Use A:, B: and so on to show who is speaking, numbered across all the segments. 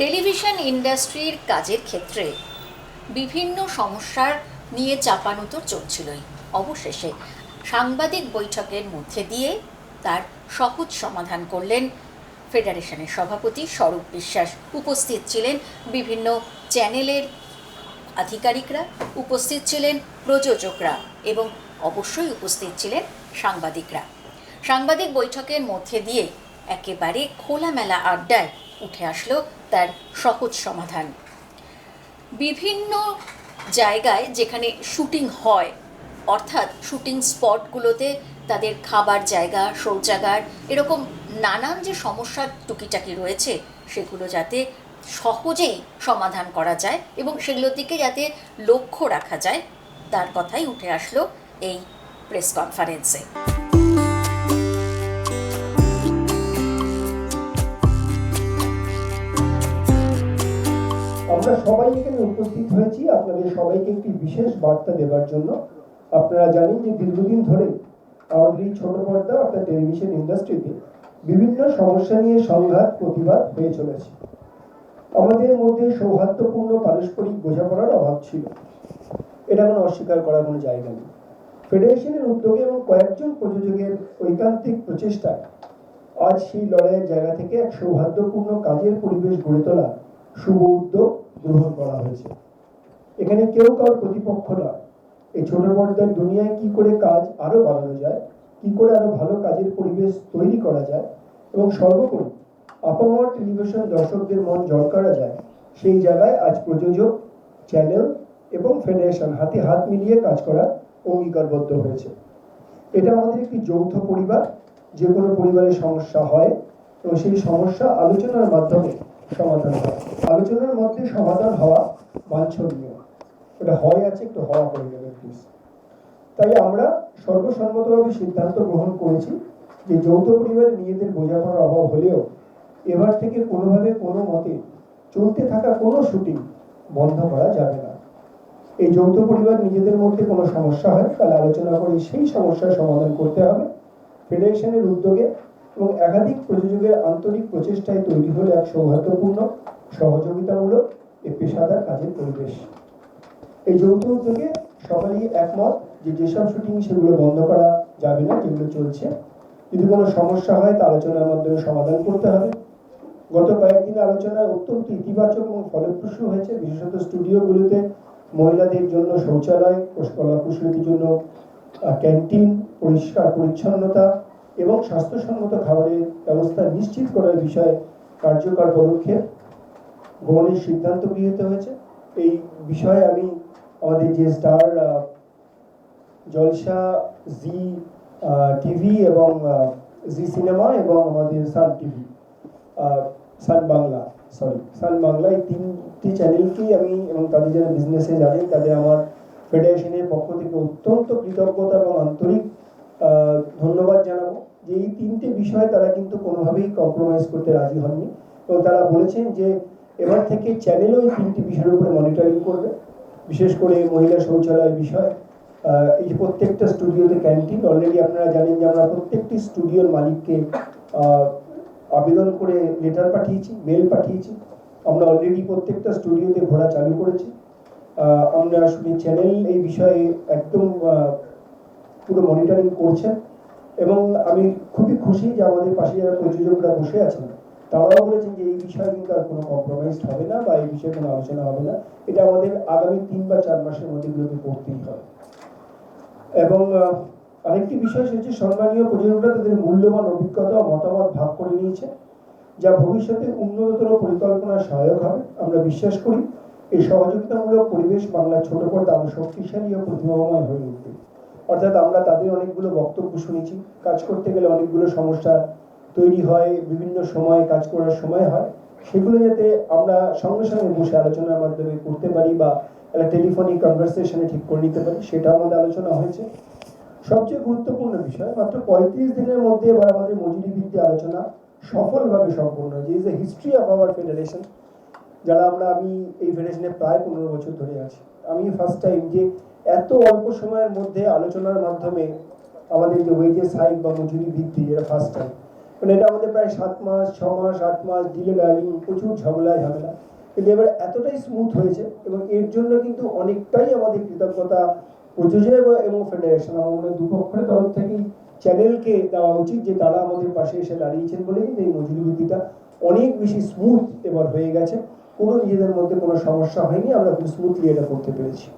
A: Television ইন্ডাস্ট্রির কাজের ক্ষেত্রে বিভিন্ন সমস্যার নিয়ে চাপানুতর চলছিলই। অবশেষে সাংবাদিক বৈঠকের মধ্যে দিয়ে তার সহজ সমাধান করলেন ফেডারেশনের সভাপতি স্বরূপ বিশ্বাস। উপস্থিত ছিলেন বিভিন্ন চ্যানেলের আধিকারিকরা, উপস্থিত ছিলেন প্রযোজকরা এবং অবশ্যই উপস্থিত ছিলেন সাংবাদিকরা। সাংবাদিক বৈঠকের মধ্যে দিয়ে একেবারে খোলামেলা আড্ডায় উঠে আসলো তার সহজ সমাধান। বিভিন্ন জায়গায় যেখানে শুটিং হয়, অর্থাৎ শুটিং স্পটগুলোতে তাদের খাবার জায়গা, শৌচাগার, এরকম নানান যে সমস্যার টুকিটাকি রয়েছে, সেগুলো যাতে সহজেই সমাধান করা যায় এবং সেগুলোর দিকে যাতে লক্ষ্য রাখা যায়, তার কথাই উঠে আসলো এই প্রেস কনফারেন্সে।
B: আমরা সবাই এখানে উপস্থিত হয়েছি। আপনাদের সবাইকে একটি বিশেষ বার্তা দেওয়ার জন্য। আপনারা জানেন যে দীর্ঘদিন ধরে আমাদের এই ছোট পর্দা অর্থাৎ টেলিভিশন ইন্ডাস্ট্রিতে বিভিন্ন সমস্যা নিয়ে সংঘাত, প্রতিবাদ হয়ে চলেছে। আমাদের মধ্যে সৌহার্দ্যপূর্ণ পারস্পরিক বোঝাপড়ার অভাব ছিল। এটা কোনো অস্বীকার করার কোনো জায়গা নেই। ফেডারেশনের উদ্যোগে এবং কয়েকজন প্রযোজকের ঐকান্তিক প্রচেষ্টায় আজ সেই লড়াইয়ের জায়গা থেকে এক সৌহার্দ্যপূর্ণ কাজের পরিবেশ গড়ে তোলা শুভ উদ্যোগ গ্রহণ করা হয়েছে। এখানে কেউ কারোর প্রতিপক্ষ নয়। এই ছোট পর্দার দুনিয়ায় কি করে কাজ আরও বাড়ানো যায়, কি করে আরও ভালো কাজের পরিবেশ তৈরি করা যায় এবং সর্বোপরি আপামর টেলিভিশন দর্শকদের মন জয় করা যায়, সেই জায়গায় আজ প্রযোজক, চ্যানেল এবং ফেডারেশন হাতে হাত মিলিয়ে কাজ করার অঙ্গীকারবদ্ধ হয়েছে। এটা আমাদের একটি যৌথ পরিবার, যে কোনো পরিবারের সমস্যা হয় এবং সেই সমস্যা আলোচনার মাধ্যমে সমাধান হয়। আলোচনার মধ্যে সমাধান হওয়া বাঞ্ছনীয়। এটা হয় আছে, একটু হওয়া হয়ে প্লিজ তাই আমরা সর্বসম্মতভাবে সিদ্ধান্ত গ্রহণ করেছি যে যৌথ পরিবারে নিজেদের বোঝাপড়ার অভাব হলেও এবার থেকে কোনোভাবে কোনো মতে চলতে থাকা কোনো শুটিং বন্ধ করা যাবে না। এই যৌথ পরিবার নিজেদের মধ্যে কোনো সমস্যা হয়, তাহলে আলোচনা করে সেই সমস্যার সমাধান করতে হবে। ফেডারেশনের উদ্যোগে এবং একাধিক প্রযোজকের আন্তরিক প্রচেষ্টায় তৈরি হলো এক সৌহার্দ্যপূর্ণ সহযোগিতামূলক এ পেশাদার কাজের পরিবেশ। এই যৌথ উদ্যোগে সবারই একমত যে যেসব শুটিং সেগুলো বন্ধ করা যাবে না, যেগুলো চলছে, যদি কোনো সমস্যা হয়, তা আলোচনার মাধ্যমে সমাধান করতে হবে। গত কয়েকদিন আলোচনায় অত্যন্ত ইতিবাচক এবং ফলপ্রসূ হয়েছে বিশেষত স্টুডিওগুলোতে মহিলাদের জন্য শৌচালয় কলা কুশলীদের জন্য ক্যান্টিন, পরিষ্কার পরিচ্ছন্নতা এবং স্বাস্থ্যসম্মত খাবারের ব্যবস্থা নিশ্চিত করার বিষয়ে কার্যকর পদক্ষেপ গ্রহণের সিদ্ধান্ত গৃহীত হয়েছে? এই বিষয়ে আমি আমাদের যে স্টার জলসা, জি টিভি এবং জি সিনেমা এবং আমাদের Sun TV Sun Bangla sorry Sun Bangla এই তিনটি চ্যানেলকেই আমি এবং তাদের যারা বিজনেসে জানে তাদের আমার ফেডারেশনের পক্ষ থেকে অত্যন্ত কৃতজ্ঞতা এবং আন্তরিক ধন্যবাদ জানাব যে এই তিনটে বিষয়ে তারা কিন্তু কোনোভাবেই কম্প্রোমাইজ করতে রাজি হননি। এবং তারা বলেছেন যে এবার থেকে চ্যানেলও এই তিনটি বিষয়ের উপরে মনিটরিং করবে। বিশেষ করে মহিলা শৌচালয় বিষয় এই যে প্রত্যেকটা স্টুডিওতে ক্যান্টিন অলরেডি আপনারা জানেন যে আমরা প্রত্যেকটি স্টুডিওর মালিককে আবেদন করে লেটার পাঠিয়েছি মেল পাঠিয়েছি। আমরা অলরেডি প্রত্যেকটা স্টুডিওতে ঘোরা চালু করেছি। আমরা শুনি চ্যানেল এই বিষয়ে একদম পুরো মনিটরিং করছেন। এবং আমি খুবই খুশি যে আমাদের পাশে যারা প্রযোজকরা বসে আছেন তারাও বলেছেন যে এই বিষয়ে কিন্তু আর কোনো কম্প্রোমাইজ হবে না বা এই বিষয়ে কোনো আলোচনা হবে না। এটা আমাদের আগামী তিন বা চার মাসের মধ্যে এগুলোকে করতেই হবে। এবং আরেকটি বিষয় সেটি সম্মানীয় প্রযোজকরা তাদের মূল্যবান অভিজ্ঞতা ও মতামত ভাগ করে নিয়েছে, যা ভবিষ্যতে উন্নততর পরিকল্পনার সহায়ক হবে। আমরা বিশ্বাস করি এই সহযোগিতামূলক পরিবেশ বাংলার ছোট পর্দা আরও শক্তিশালী ও প্রতিভাময় হয়ে উঠবে। অর্থাৎ আমরা তাদের অনেকগুলো বক্তব্য শুনেছি। কাজ করতে গেলে অনেকগুলো সমস্যা তৈরি হয়, বিভিন্ন সময়, কাজ করার সময় হয়, সেগুলো যাতে আমরা সঙ্গে সঙ্গে বসে আলোচনার মাধ্যমে করতে পারি বা একটা টেলিফোনিক কনভারসেশনে ঠিক করে নিতে পারি সেটা আমাদের আলোচনা হয়েছে। সবচেয়ে গুরুত্বপূর্ণ বিষয়, মাত্র পঁয়ত্রিশ দিনের মধ্যে এবার আমাদের মজুরি ভিত্তি আলোচনা সফলভাবে সম্পূর্ণ যে is a history of our federation যারা আমরা, আমি এই ফেডারেশনে প্রায় পনেরো বছর ধরে আছি। আমি ফার্স্ট টাইম যে এত অল্প সময়ের মধ্যে আলোচনার মাধ্যমে আমাদের যে ওয়েজেস হাইক বা মজুরি বৃদ্ধি এটা ফার্স্ট টাইম মানে এটা আমাদের প্রায় সাত মাস, ছ মাস, আট মাস ডিলে ডার্লিং প্রচুর ঝামেলা ঝামেলা। কিন্তু এবার এতটাই স্মুথ হয়েছে এবং এর জন্য কিন্তু অনেকটাই আমাদের কৃতজ্ঞতা প্রযোজক এবং- ফেডারেশন আমার মনে দুপক্ষের তরফ থেকেই চ্যানেলকে দেওয়া উচিত যে তারা আমাদের পাশে এসে দাঁড়িয়েছেন বলে কিন্তু এই মজুরি বৃদ্ধিটা অনেক বেশি স্মুথ এবার হয়ে গেছে। কোনো নিজেদের মধ্যে কোনো সমস্যা হয়নি, আমরা খুব স্মুথলি এটা করতে পেরেছি।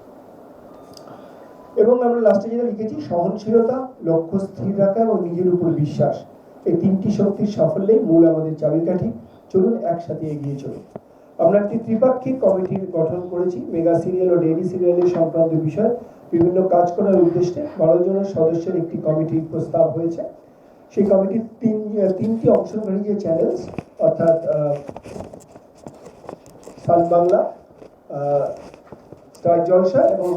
B: এবং আমরা লাস্টে যেটা লিখেছি, সহনশীলতা, লক্ষ্য স্থির রাখা এবং নিজের উপর বিশ্বাস। এই তিনটি শক্তির সাফল্যেই মূল আমাদের চাবিকাঠি। চলুন একসাথে এগিয়ে চলুন। আমরা একটি ত্রিপাক্ষিক কমিটির গঠন করেছি, মেগা সিরিয়াল ও ডেইলি সিরিয়ালের সংক্রান্ত বিষয়ে। বিভিন্ন কাজ করার উদ্দেশ্যে বারো জনের সদস্যের একটি কমিটির প্রস্তাব হয়েছে। সেই কমিটির তিন, তিনটি অংশগ্রহী যে চ্যানেলস, অর্থাৎ সান বাংলা স্টার জলসা এবং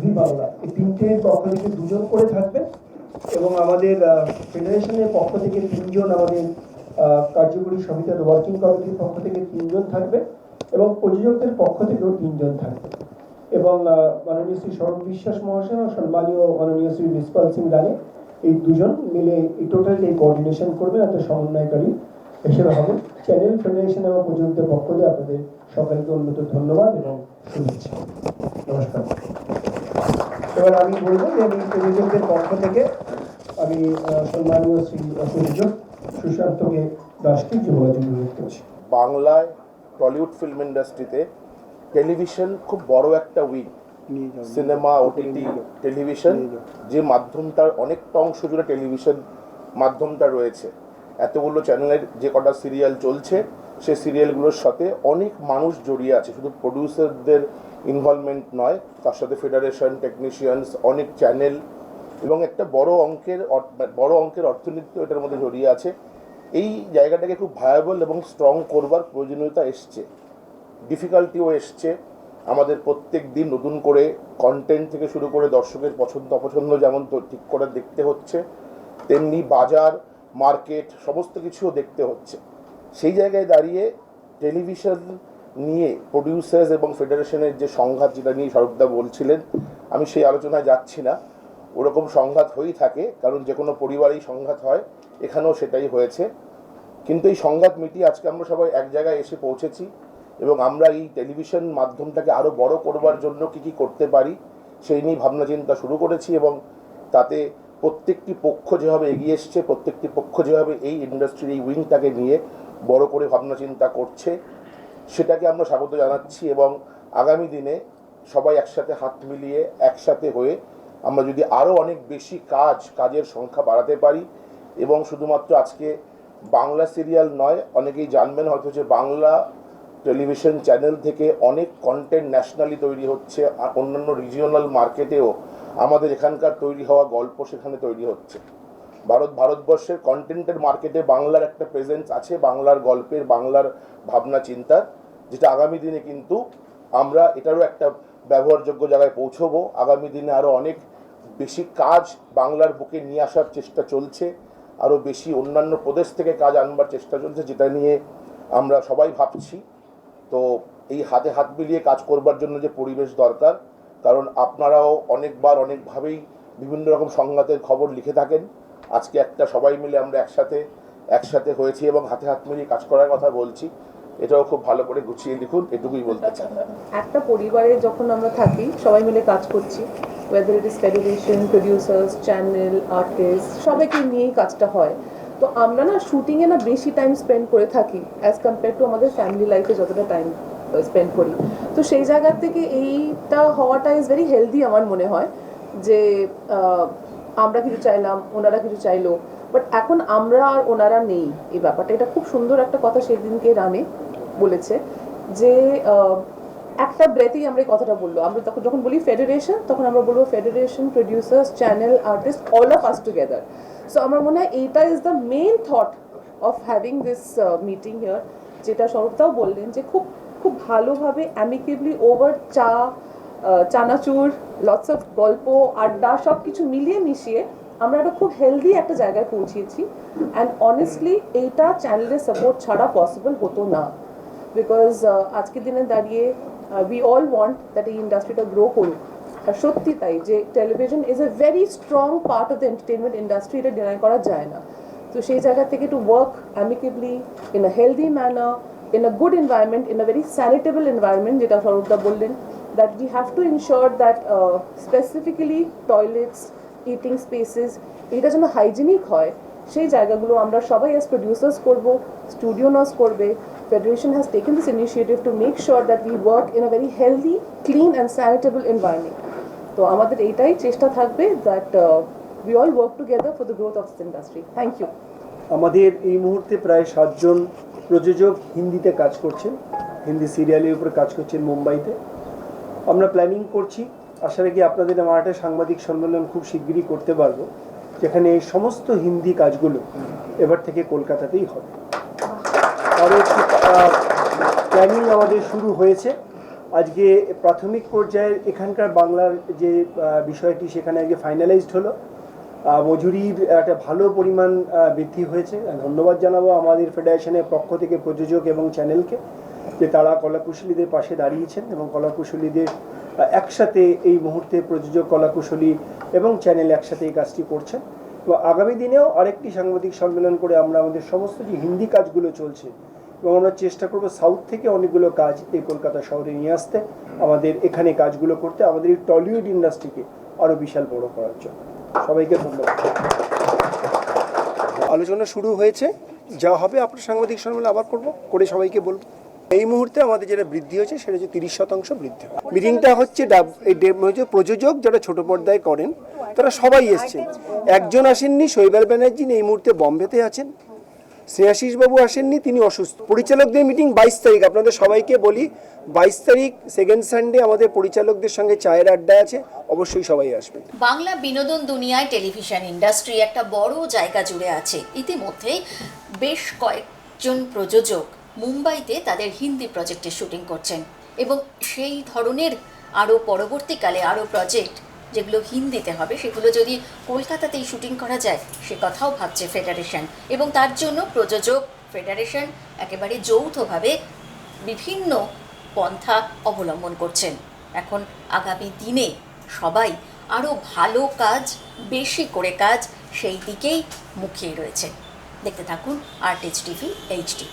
B: জি বাংলা এই তিনটের পক্ষ থেকে দুজন করে থাকবেন। এবং আমাদের ফেডারেশনের পক্ষ থেকে তিনজন আমাদের কার্যকরী সমিতির ওয়ার্কিং কমিটির পক্ষ থেকে তিনজন থাকবে এবং প্রযোজকদের পক্ষ থেকেও তিনজন থাকবে। এবং মাননীয় শ্রী সৌরভ বিশ্বাস মহাশয় ও সম্মানীয় মাননীয় শ্রী নিষ্পাল সিং রানে এই দুজন মিলে এই টোটাল এই কোঅর্ডিনেশন করবেন একটা সমন্বয়কারী হিসেবে হবে। চ্যানেল ফেডারেশন এবং প্রযোজকদের পক্ষ থেকে আপনাদের সকলকে উন্নত ধন্যবাদ এবং শুভেচ্ছা। নমস্কার। এবার আমি বলব যে প্রযোজকদের পক্ষ থেকে আমি সম্মানীয় শ্রী সুশান্তকে দাসকে যোগাযোগ অনুরোধ করছি।
C: বাংলায় টলিউড ফিল্ম ইন্ডাস্ট্রিতে টেলিভিশন খুব বড় একটা উইং। সিনেমা ওটিটি টেলিভিশন যে মাধ্যমটার অনেকটা অংশ জুড়ে টেলিভিশন মাধ্যমটা রয়েছে। এতগুলো চ্যানেলের যে কটা সিরিয়াল চলছে সেই সিরিয়ালগুলোর সাথে অনেক মানুষ জড়িয়ে আছে। শুধু প্রডিউসারদের ইনভলভমেন্ট নয় তার সাথে ফেডারেশন টেকনিশিয়ানস অনেক চ্যানেল এবং একটা বড় অঙ্কের বড় অঙ্কের অর্থনীতি এটার মধ্যে জড়িয়ে আছে। এই জায়গাটাকে খুব ভায়াবল এবং স্ট্রং করবার প্রয়োজনীয়তা এসছে। ডিফিকাল্টিও এসছে। আমাদের প্রত্যেক দিন নতুন করে কন্টেন্ট থেকে শুরু করে দর্শকের পছন্দ, অপছন্দ যেমন ঠিক করে দেখতে হচ্ছে, তেমনি বাজার মার্কেট সমস্ত কিছুও দেখতে হচ্ছে। সেই জায়গায় দাঁড়িয়ে টেলিভিশন নিয়ে প্রডিউসার্স এবং ফেডারেশনের যে সংঘাত যেটা নিয়ে স্বরূপদা বলছিলেন, আমি সেই আলোচনায় যাচ্ছি না। ওরকম সংঘাত হয়েই থাকে, কারণ যে কোনো পরিবারেই সংঘাত হয়, এখানেও সেটাই হয়েছে। কিন্তু এই সংঘাত মিটিয়ে আজকে আমরা সবাই এক জায়গায় এসে পৌঁছেছি এবং আমরা এই টেলিভিশন মাধ্যমটাকে আরও বড় করবার জন্য কি কি করতে পারি, সেই নিয়ে ভাবনা চিন্তা শুরু করেছি এবং তাতে প্রত্যেকটি পক্ষ যেভাবে এগিয়ে এসছে, প্রত্যেকটি পক্ষ যেভাবে এই ইন্ডাস্ট্রির এই উইংটাকে নিয়ে বড় করে ভাবনা চিন্তা করছে, সেটাকে আমরা স্বাগত জানাচ্ছি এবং আগামী দিনে সবাই একসাথে হাত মিলিয়ে, একসাথে হয়ে আমরা যদি আরও অনেক বেশি কাজ, কাজের সংখ্যা বাড়াতে পারি এবং শুধুমাত্র আজকে বাংলা সিরিয়াল নয়, অনেকেই জানবেন হয়তো যে বাংলা টেলিভিশন চ্যানেল থেকে অনেক কন্টেন্ট ন্যাশনালি তৈরি হচ্ছে আর অন্যান্য রিজিওনাল মার্কেটেও আমাদের এখানকার তৈরি হওয়া গল্প সেখানে তৈরি হচ্ছে। ভারত, ভারতবর্ষের কন্টেন্টের মার্কেটে বাংলার একটা প্রেজেন্স আছে, বাংলার গল্পের, বাংলার ভাবনা চিন্তার যেটা আগামী দিনে কিন্তু আমরা এটারও একটা ব্যবহারযোগ্য জায়গায় পৌঁছবো। আগামী দিনে আরও অনেক বেশি কাজ বাংলার বুকে নিয়ে আসার চেষ্টা চলছে, আরও বেশি অন্যান্য প্রদেশ থেকে কাজ আনবার চেষ্টা চলছে, যেটা নিয়ে আমরা সবাই ভাবছি। তো এই হাতে হাত মিলিয়ে কাজ করবার জন্য যে পরিবেশ দরকার, কারণ আপনারাও অনেকবার অনেকভাবেই বিভিন্ন রকম সংঘাতের খবর লিখে থাকেন। আজকে একটা সবাই মিলে আমরা একসাথে একসাথে হয়েছি এবং হাতে হাত মিলিয়ে কাজ করার কথা বলছি। এটাও খুব ভালো করে গুছিয়ে লিখুন, এটুকুই বলতে চাই।
D: একটা পরিবারে যখন আমরা থাকি, সবাই মিলে কাজ করছি whether it is federation producers channel artist সবাইকে নিয়েই কাজটা হয়। তো আমরা না শুটিংয়ে না বেশি টাইম স্পেন্ড করে থাকি অ্যাজ কম্পেয়ার টু আমাদের ফ্যামিলি লাইফে যতটা টাইম স্পেন্ড করি। তো সেই জায়গা থেকে এইটা হওয়াটা ইজ ভেরি হেলদি আমার মনে হয়, যে আমরা কিছু চাইলাম, ওনারা কিছু চাইলো বাট এখন আমরা আর ওনারা নেই, এই ব্যাপারটা। এটা খুব সুন্দর একটা কথা সেদিনকে রানে। বলেছে যে একটা ব্রেথেই আমরা কথাটা বলল। আমরা তখন যখন বলি ফেডারেশন তখন আমরা বলব federation producers channel artist all of us together so আমার মনে হয় এইটা is the main thought of having this meeting here যেটা সৌরভদাও বললেন যে খুব খুব ভালোভাবে অ্যামিকেবলি ওভার চা চানাচুর লটস অফ গল্প, আড্ডা সব কিছু মিলিয়ে মিশিয়ে আমরা একটা খুব হেলদি একটা জায়গায় পৌঁছিয়েছি। অ্যান্ড অনেস্টলি এইটা চ্যানেলের সাপোর্ট ছাড়া পসিবল হতো না। বিকজ আজকের দিনে দাঁড়িয়ে উই অল ওয়ান্ট দ্যাট এই ইন্ডাস্ট্রিটা গ্রো করুক। আর সত্যি তাই যে television is a very strong part of the entertainment industry এটা ডিনাই করা যায় না। তো সেই জায়গা থেকে to work amicably in a healthy manner in a good environment, in a very sanitable environment, যেটা স্বরূপদা বললেন that we have to ensure that uh, specifically toilets, eating spaces, এটা যেন হাইজিনিক হয় সেই জায়গাগুলো আমরা সবাই অ্যাজ প্রডিউসার্স করব স্টুডিও নার্স করবে federation has taken this initiative to make sure that we work in a very healthy clean and sanitable environment তো আমাদের এইটাই চেষ্টা থাকবে that we all work together for the growth of this industry thank you
B: আমাদের এই মুহূর্তে প্রায় সাতজন প্রযোজক হিন্দিতে কাজ করছেন। হিন্দি সিরিয়ালের উপরে কাজ করছেন মুম্বাইতে। আমরা প্ল্যানিং করছি। আশা রাখি আপনাদের আমার একটা সাংবাদিক সম্মেলন খুব শিগগিরই করতে পারব। যেখানে সমস্ত হিন্দি কাজগুলো এবার থেকে কলকাতাতেই হবে। প্ল্যানিং আমাদের শুরু হয়েছে। আজকে প্রাথমিক পর্যায়ে এখানকার বাংলার যে বিষয়টি সেখানে আজকে ফাইনালাইজড হলো। মজুরির একটা ভালো পরিমাণ বৃদ্ধি হয়েছে। ধন্যবাদ জানাব আমাদের ফেডারেশনের পক্ষ থেকে প্রযোজক এবং চ্যানেলকে যে তারা কলাকুশলীদের পাশে দাঁড়িয়েছেন এবং কলাকুশলীদের একসাথে এই মুহূর্তে প্রযোজক কলাকুশলী এবং চ্যানেল একসাথে এই কাজটি করছেন। তো আগামী দিনেও আরেকটি সাংবাদিক সম্মেলন করে আমরা আমাদের সমস্ত যে হিন্দি কাজগুলো চলছে এবং আমরা চেষ্টা করব। সাউথ থেকে অনেকগুলো কাজ এই কলকাতা শহরে নিয়ে আসতে। আমাদের এখানে কাজগুলো করতে, আমাদের এই টলিউড ইন্ডাস্ট্রিকে আরও বিশাল বড় করার জন্য। সবাইকে ধন্যবাদ। আলোচনা শুরু হয়েছে। যা হবে আপনার সাংবাদিক সম্মেলন আবার করব। করে সবাইকে বলব। এই মুহূর্তে আমাদের যেটা বৃদ্ধি হয়েছে, সেটা হচ্ছে তিরিশ শতাংশ বৃদ্ধি মিটিংটা ডে- হচ্ছে প্রযোজক যারা ছোট পর্দায় করেন, তারা সবাই এসছেন। একজন আসেননি, শৈবাল ব্যানার্জি এই মুহূর্তে বম্বেতে আছেন। শ্রেয়াশিস বাবু আসেননি, তিনি অসুস্থ। পরিচালকদের মিটিং বাইশ তারিখ, আপনাদের সবাইকে বলি, বাইশ তারিখ সেকেন্ড সানডে আমাদের পরিচালকদের সঙ্গে চায়ের আড্ডা আছে, অবশ্যই সবাই আসবেন।
A: বাংলা বিনোদন দুনিয়ায় টেলিভিশন ইন্ডাস্ট্রি একটা বড় জায়গা জুড়ে আছে। ইতিমধ্যেই বেশ কয়েকজন প্রযোজক মুম্বাইতে তাদের হিন্দি প্রজেক্টে শুটিং করছেন এবং সেই ধরনের আরও পরবর্তীকালে আরও প্রজেক্ট যেগুলো হিন্দিতে হবে, সেগুলো যদি কলকাতাতেই শুটিং করা যায়, সে কথাও ভাবছে ফেডারেশন এবং তার জন্য প্রযোজক ফেডারেশন একেবারে যৌথভাবে বিভিন্ন পন্থা অবলম্বন করছেন। এখন আগামী দিনে সবাই আরও ভালো কাজ, বেশি করে কাজ সেই দিকেই মুখিয়ে রয়েছে। দেখতে থাকুন আর্টিস্ট টিভি এইচডি